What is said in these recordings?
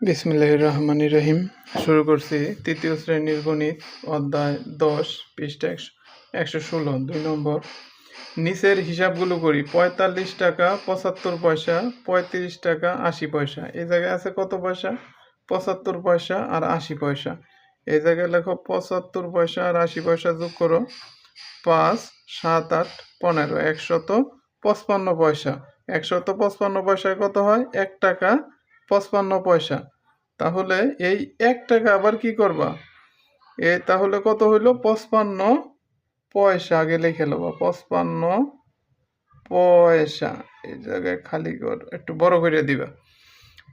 বিসমিল্লাহ রহমান রহিম। শুরু করছি তৃতীয় শ্রেণির গণিত, অধ্যায় দশ, পৃষ্ঠা একশো একশো ষোলো, দুই নম্বর। নিচের হিসাবগুলো করি। পঁয়তাল্লিশ টাকা, পঁচাত্তর পয়সা, পঁয়ত্রিশ টাকা, আশি পয়সা। এই জায়গায় আছে কত পয়সা? পঁচাত্তর পয়সা আর আশি পয়সা। এই জায়গায় লেখো পঁচাত্তর পয়সা আর আশি পয়সা যোগ করো। পাঁচ, সাত, আট, পনেরো। একশত পঁচপান্ন পয়সা। একশত পঁচপান্ন পয়সায় কত হয়? এক টাকা পঁচপান্ন পয়সা। তাহলে এই এক টাকা আবার কি করবা? এ তাহলে কত হইল? পঁচপান্ন পয়সা। আগে লিখে নেব পঁচপান্ন পয়সা। এই জায়গায় খালি কর, একটু বড় করে দিবা।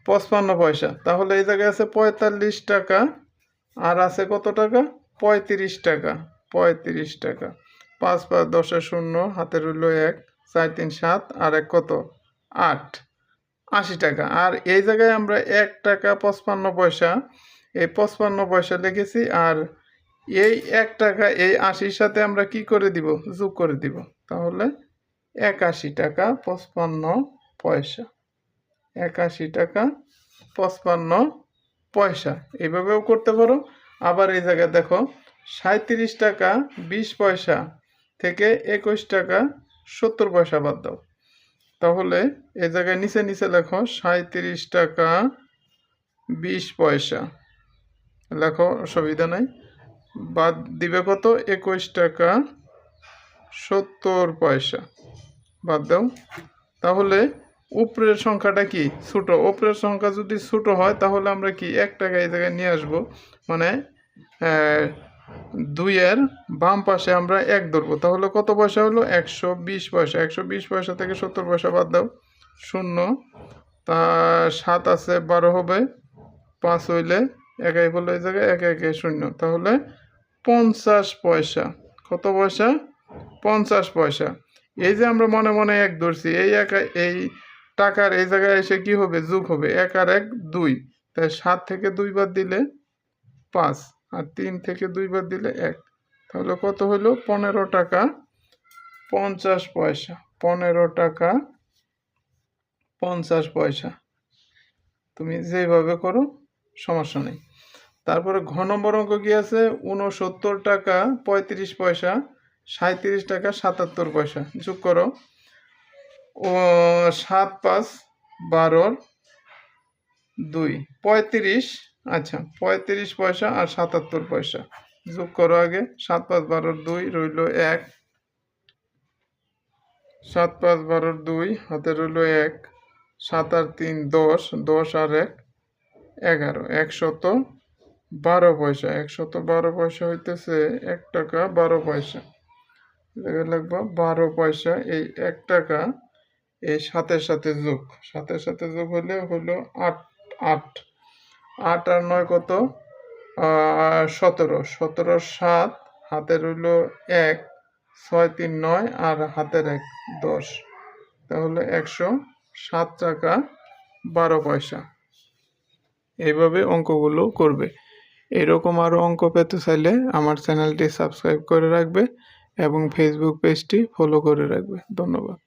পঁচপান্ন পয়সা। তাহলে এই জায়গায় আছে পঁয়তাল্লিশ টাকা। আর আছে কত টাকা? পঁয়ত্রিশ টাকা। পঁয়ত্রিশ টাকা। পাঁচ পাঁচ দশে শূন্য, হাতে রইল এক, চার তিন সাত, আর এক কত? আট। আশি টাকা। আর এই জায়গায় আমরা এক টাকা পঁচপান্ন পয়সা, এই পঁচপান্ন পয়সা লিখেছি আর এই এক টাকা, এই আশির সাথে আমরা কি করে দিব? যোগ করে দিব। তাহলে একাশি টাকা পঁচপান্ন পয়সা। একাশি টাকা পঁচপান্ন পয়সা। এইভাবেও করতে পারো। আবার এই জায়গায় দেখো সাঁত্রিশ টাকা বিশ পয়সা থেকে একুশ টাকা সত্তর পয়সা বাদ দাও। তাহলে এ জায়গায় নিচে নিচে লেখো সাঁত্রিশ টাকা বিশ পয়সা। লেখো অসুবিধা নাই। বাদ দিবে কত? একুশ টাকা সত্তর পয়সা। বাদ দাও। তাহলে উপরের সংখ্যাটা কি? ছোট। উপরের সংখ্যা যদি ছোট হয়, তাহলে আমরা কি এক টাকা এই জায়গায় নিয়ে আসব? মানে দুইয়ের বাম পাশে আমরা এক ধরবো। তাহলে কত পয়সা হলো? একশো বিশ পয়সা। একশো বিশ পয়সা থেকে সত্তর পয়সা বাদ দাও। শূন্য। তা সাত আছে, বারো হবে। পাঁচ হইলে একাই বলল এই জায়গায় এক একে শূন্য। তাহলে পঞ্চাশ পয়সা। কত পয়সা? পঞ্চাশ পয়সা। এই যে আমরা মনে মনে এক ধরছি, এই একা, এই টাকার এই জায়গায় এসে কি হবে? যোগ হবে। এক আর এক, দুই। তাই সাত থেকে দুই বাদ দিলে পাঁচ। আর তিন থেকে দুই বাদ দিলে এক। তাহলে কত হলো পনেরো টাকা পঞ্চাশ পয়সা। পনেরো টাকা পঞ্চাশ পয়সা। তুমি যেভাবে করো, সমস্যা নেই। তারপরে ঘ নম্বর অঙ্ক কি আছে? উনসত্তর টাকা পঁয়ত্রিশ পয়সা সাঁত্রিশ টাকা সাতাত্তর পয়সা। যোগ করো। ও, সাত পাঁচ বারোর দুই। পঁয়ত্রিশ আচ্ছা পঁয়ত্রিশ পয়সা আর সাতাত্তর পয়সা। যোগ করো আগে, সাত পাঁচ বারোর দুই রইল এক। সাত পাঁচ বারোর দুই হাতে রইল এক। সাত আর তিন দশ দশ আর এক, এগারো। একশত বারো পয়সা, একশত বারো পয়সা হইতেছে এক টাকা বারো পয়সা। লিখব, বারো পয়সা, এই এক টাকা, এই সাতের সাথে যোগ। সাতের সাথে যোগ হলে হলো আট আট। আট আর নয় কত? সতেরো। সতেরো সাত হাতে রইল এক, ছয়, তিন, নয়, আর হাতের এক, দশ। তাহলে একশো সাত টাকা বারো পয়সা। এইভাবে অঙ্কগুলো করবে। এরকম আরও অঙ্ক পেতে চাইলে আমার চ্যানেলটি সাবস্ক্রাইব করে রাখবে এবং ফেসবুক পেজটি ফলো করে রাখবে। ধন্যবাদ।